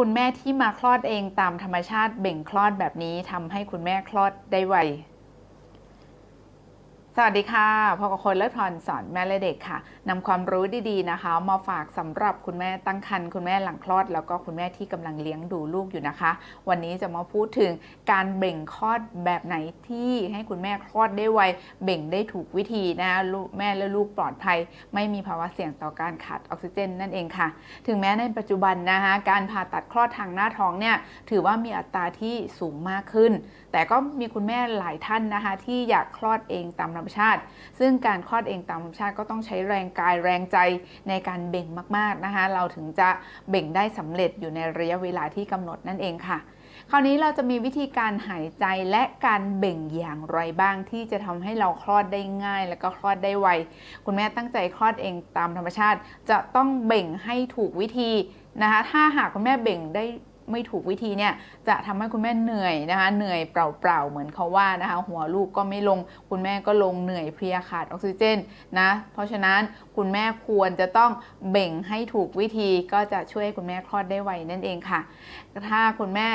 คุณแม่ที่มาคลอดเองตามธรรมชาติเบ่งคลอดแบบนี้ทำให้คุณแม่คลอดได้ไว สวัสดีค่ะพอกับคนเลิศพรสอนแม่และเด็กค่ะนำความรู้ดีๆนะคะ มาฝากสำหรับคุณแม่ตั้งครรภ์คุณแม่หลังคลอด แล้วก็คุณแม่ที่กำลังเลี้ยงดูลูกอยู่นะคะ วันนี้จะมาพูดถึงการเบ่งคลอดแบบไหนที่ให้คุณแม่คลอดได้ไวเบ่งได้ถูกวิธีนะคะลูกแม่และลูกปลอดภัย ไม่มีภาวะเสี่ยงต่อการขาดออกซิเจนนั่นเองค่ะ ถึงแม้ในปัจจุบันนะคะการผ่าตัดคลอดทางหน้าท้องเนี่ยถือว่ามีอัตราที่สูงมากขึ้นแต่ก็มีคุณแม่หลายท่านนะคะที่อยากคลอดเองตามธรรมชาติ ซึ่งการคลอดเองตามธรรมชาติก็ต้องใช้แรงกายแรงใจในการเบ่งมากๆนะคะเราถึงจะเบ่งได้สำเร็จอยู่ในระยะเวลาที่กำหนดนั่นเองค่ะคราวนี้เราจะมีวิธีการหายใจและการเบ่งอย่างไรบ้างที่จะทำให้เราคลอดได้ง่าย แล้วก็คลอดได้ไว คุณแม่ตั้งใจคลอดเองตามธรรมชาติ จะต้องเบ่งให้ถูกวิธีนะคะ ถ้าหากคุณแม่เบ่งได้ ไม่ถูกวิธีเนี่ยจะทำให้คุณแม่เหนื่อยนะคะเหนื่อยเปล่าๆเหมือนเขาว่านะคะหัวลูกก็ไม่ลงคุณแม่ก็ลงเหนื่อยเพลียขาดออกซิเจนนะเพราะฉะนั้นคุณแม่ควรจะต้องเบ่งให้ถูกวิธีก็จะช่วยให้คุณแม่คลอดได้ไวนั่นเองค่ะ ถ้าคุณแม่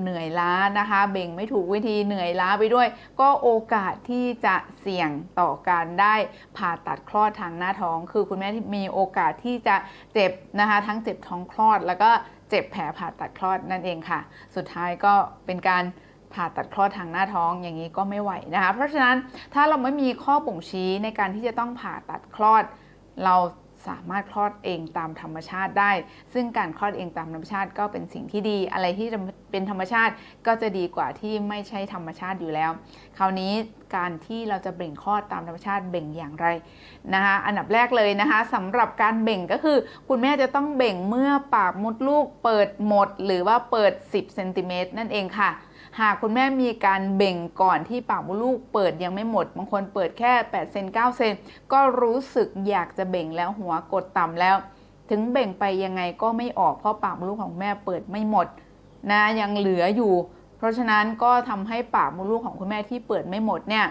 เหนื่อยล้านะคะ เบ่งไม่ถูกวิธีเหนื่อยล้าไปด้วย ก็โอกาสที่จะเสี่ยงต่อการได้ผ่าตัดคลอดทางหน้าท้อง คือคุณแม่ที่มีโอกาสที่จะเจ็บนะคะ ทั้งเจ็บท้องคลอดแล้วก็ เจ็บแผลผ่าตัดคลอดนั่นเองค่ะ สุดท้ายก็เป็นการผ่าตัดคลอดทางหน้าท้องอย่างนี้ก็ไม่ไหวนะคะ เพราะฉะนั้นถ้าเราไม่มีข้อบ่งชี้ในการที่จะต้องผ่าตัดคลอด เรา สามารถคลอดเองตามธรรมชาติได้ ซึ่งการคลอดเองตามธรรมชาติก็เป็นสิ่งที่ดี อะไรที่เป็นธรรมชาติก็จะดีกว่าที่ไม่ใช่ธรรมชาติอยู่แล้ว คราวนี้การที่เราจะเบ่งคลอดตามธรรมชาติเบ่งอย่างไรนะคะอันดับแรกเลยนะคะสำหรับการเบ่งก็คือ คุณแม่จะต้องเบ่งเมื่อปากมดลูกเปิดหมด หรือว่าเปิด 10เซนติเมตรนั่นเองค่ะ หากคุณแม่มีการเบ่งก่อนที่ปากมดลูกเปิดยังไม่หมด บางคนเปิดแค่8เซน9เซนก็รู้สึกอยากจะเบ่งแล้วหัวกดต่ำแล้ว ถึงเบ่งไปยังไงก็ไม่ออกเพราะปากมดลูกของแม่เปิดไม่หมดนะยังเหลืออยู่ เพราะฉะนั้นก็ทำให้ปากมดลูกของคุณแม่ที่เปิดไม่หมดเนี่ย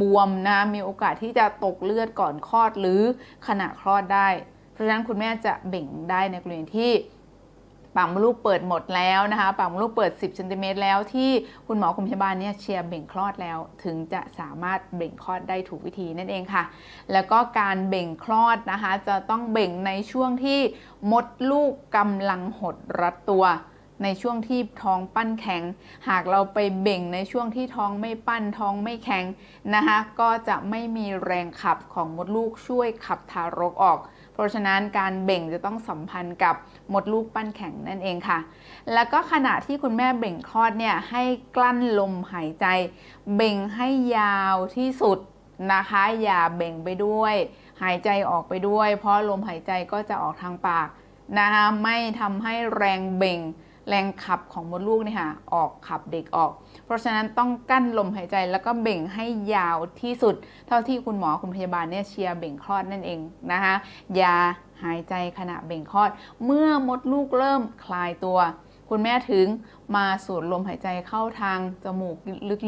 บวมนะมีโอกาสที่จะตกเลือดก่อนคลอดหรือขณะคลอดได้ เพราะฉะนั้นคุณแม่จะเบ่งได้ในกรณีที่ ปากมดลูกเปิดหมดแล้วนะคะปากมดลูกเปิด 10เซนติเมตรแล้วที่คุณหมอคุณพยาบาลเนี่ยเชียร์เบ่งคลอดแล้ว ถึงจะสามารถเบ่งคลอดได้ถูกวิธีนั่นเองค่ะ แล้วก็การเบ่งคลอดนะคะ จะต้องเบ่งในช่วงที่มดลูกกำลังหดรัดตัวในช่วงที่ท้องปั้นแข็ง หากเราไปเบ่งในช่วงที่ท้องไม่ปั้นท้องไม่แข็งนะคะ ก็จะไม่มีแรงขับของมดลูกช่วยขับทารกออก เพราะฉะนั้นการเบ่งจะต้องสัมพันธ์กับมดลูกปั้นแข็งนั่นเองค่ะ แล้วก็ขณะที่คุณแม่เบ่งคลอดเนี่ยให้กลั้นลมหายใจ เบ่งให้ยาวที่สุดนะคะ อย่าเบ่งไปด้วย หายใจออกไปด้วย เพราะลมหายใจก็จะออกทางปากนะคะไม่ทำให้แรงเบ่ง แรงขับของมดลูกเนี่ยค่ะออกขับเด็กออก เพราะฉะนั้นต้องกั้นลมหายใจแล้วก็เบ่งให้ยาวที่สุด เท่าที่คุณหมอคุณพยาบาลเนี่ยเชียร์เบ่งคลอดนั่นเองนะคะอย่าหายใจขณะเบ่งคลอด เมื่อมดลูกเริ่มคลายตัว คุณแม่ถึงมาสูดลมหายใจเข้าทางจมูก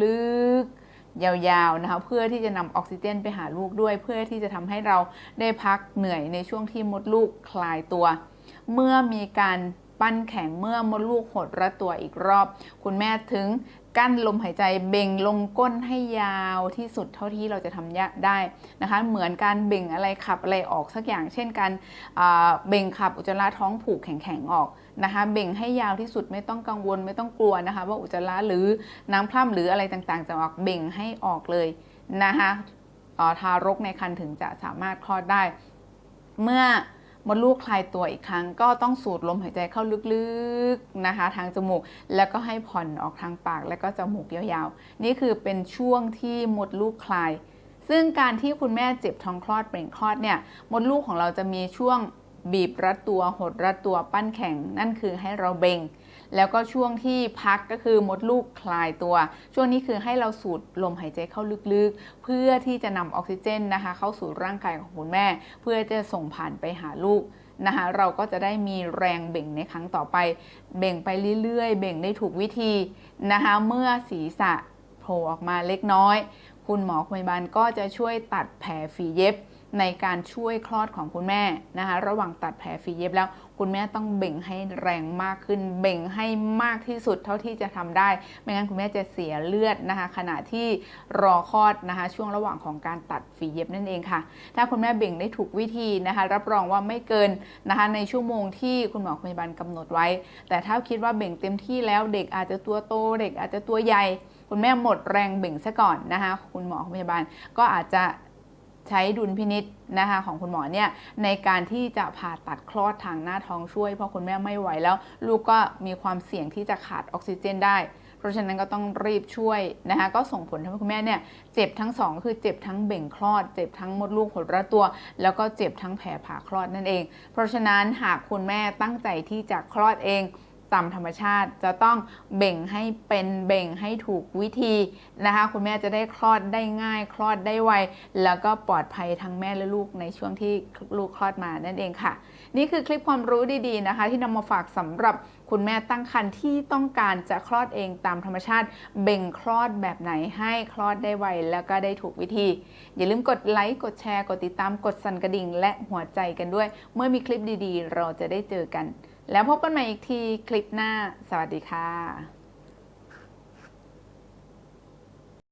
ลึกๆยาวๆนะคะเพื่อที่จะนำออกซิเจนไปหาลูกด้วย เพื่อที่จะทำให้เราได้พักเหนื่อยในช่วงที่มดลูกคลายตัว เมื่อมีการ ปั้นแข็งเมื่อมดลูกหดรัดตัวอีกรอบ คุณแม่ถึงกั้นลมหายใจเบ่งลงก้นให้ยาวที่สุดเท่าที่เราจะทำได้นะคะ เหมือนการเบ่งอะไรขับอะไรออกสักอย่าง เช่นการเบ่งขับอุจจาระท้องผูกแข็งๆออกนะคะเบ่งให้ยาวที่สุดไม่ต้องกังวลไม่ต้องกลัวนะคะ ว่าอุจจาระหรือน้ำพร่ำหรืออะไรต่างๆ จะออกเบ่งให้ออกเลยนะคะทารกในครรภ์ถึงจะสามารถคลอดได้ เมื่อ มดลูกคลายตัวอีกครั้ง ก็ต้องสูดลมหายใจเข้าลึกๆนะคะ ทางจมูกแล้วก็ให้ผ่อนออกทางปากแล้วก็จมูกยาวๆ นี่คือเป็นช่วงที่มดลูกคลาย ซึ่งการที่คุณแม่เจ็บท้องคลอดเปล่งคลอดเนี่ยมดลูกของเราจะมีช่วงบีบรัดตัวหดรัดตัวปั้นแข็ง นั่นคือให้เราเบ่ง แล้วก็ช่วงที่พักก็คือมดลูกคลายตัว ช่วงนี้คือให้เราสูดลมหายใจเข้าลึกๆ เพื่อที่จะนำออกซิเจนนะคะ เข้าสู่ร่างกายของคุณแม่ เพื่อจะส่งผ่านไปหาลูกนะคะเราก็จะได้มีแรงเบ่งในครั้งต่อไป เบ่งไปเรื่อยๆ เบ่งได้ถูกวิธีนะคะเมื่อศีรษะโผล่ออกมาเล็กน้อย คุณหมอพยาบาลก็จะช่วยตัดแผลฝีเย็บ ในการช่วยคลอดของคุณแม่นะคะ ระหว่างตัดแผลฝีเย็บแล้ว คุณแม่ต้องเบ่งให้แรงมากขึ้น เบ่งให้มากที่สุดเท่าที่จะทำได้ ไม่งั้นคุณแม่จะเสียเลือดนะคะ ขณะที่รอคลอดนะคะ ช่วงระหว่างของการตัดฝีเย็บนั่นเองค่ะ ถ้าคุณแม่เบ่งได้ถูกวิธีนะคะ รับรองว่าไม่เกินนะคะ ในชั่วโมงที่คุณหมอพยาบาลกำหนดไว้ แต่ถ้าคิดว่าเบ่งเต็มที่แล้วเด็กอาจจะตัวโตเด็กอาจจะตัวใหญ่คุณแม่หมดแรงเบ่งซะก่อนนะคะ คุณหมอพยาบาลก็อาจจะ ใช้ดุลพินิษนะคะของคุณหมอเนี่ยในการที่จะผ่าตัดคลอดทางหน้าท้องช่วย เพราะคุณแม่ไม่ไหวแล้ว ลูกก็มีความเสี่ยงที่จะขาดออกซิเจนได้ เพราะฉะนั้นก็ต้องรีบช่วยนะคะก็ส่งผลทำให้คุณแม่เนี่ยเจ็บทั้งสองคือเจ็บทั้งเบ่งคลอด เจ็บทั้งมดลูกหดระตัว แล้วก็เจ็บทั้งแผลผ่าคลอดนั่นเอง เพราะฉะนั้นหากคุณแม่ตั้งใจที่จะคลอดเอง ตามธรรมชาติจะต้องเบ่งให้เป็นเบ่งให้ถูกวิธีนะคะ คุณแม่จะได้คลอดได้ง่าย คลอดได้ไว แล้วก็ปลอดภัยทั้งแม่และลูกในช่วงที่ลูกคลอดมานั่นเองค่ะ นี่คือคลิปความรู้ดีๆนะคะ ที่นำมาฝากสำหรับคุณแม่ตั้งครรภ์ที่ต้องการจะคลอดเองตามธรรมชาติ เบ่งคลอดแบบไหนให้คลอดได้ไว แล้วก็ได้ถูกวิธี อย่าลืมกดไลค์กดแชร์กดติดตามกดสั่นกระดิ่ง และหัวใจกันด้วย เมื่อมีคลิปดีๆ เราจะได้เจอกัน แล้วพบกันใหม่อีกทีคลิปหน้า สวัสดีค่ะ